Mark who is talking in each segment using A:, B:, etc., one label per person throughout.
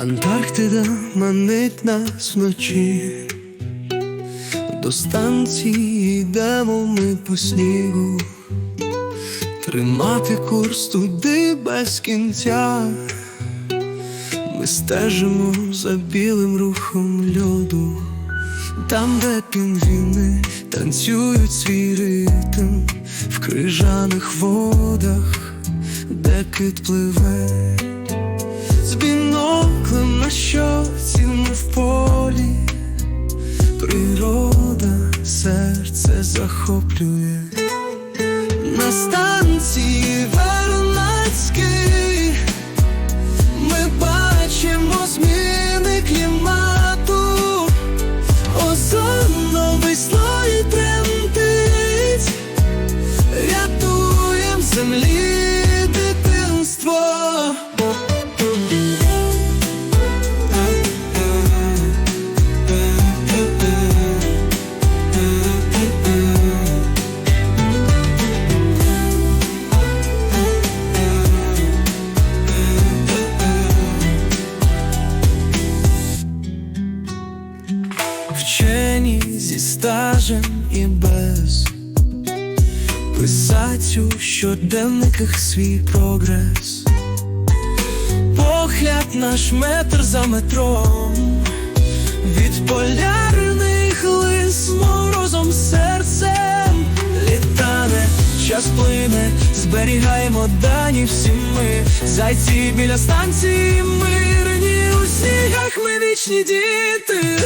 A: Антарктида манить нас вночі, до станції йдемо ми по снігу, тримати курс туди без кінця. Ми стежимо за білим рухом льоду, там, де пінгвіни танцюють свій ритм в крижаних водах, де кит пливе. Біноклем на щоці Вчені зі стажем і без. Писать у щоденниках свій прогрес. Погляд наш метр за метром. Від полярних лис морозом серцем. Літане, час плине, зберігаємо дані всі ми. Зайці біля станції мирні у снігах ми вічні діти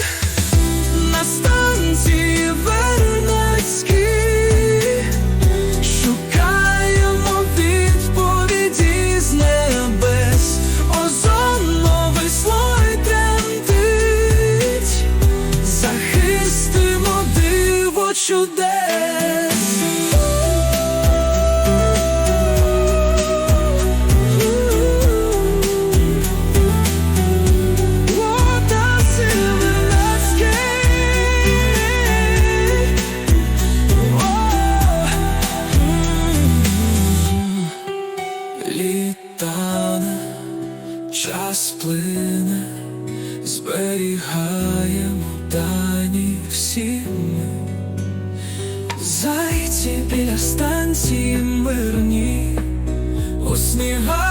A: Літане, час плине, зберігаємо дані всі ми. Зайці біля станції мирні, у снігах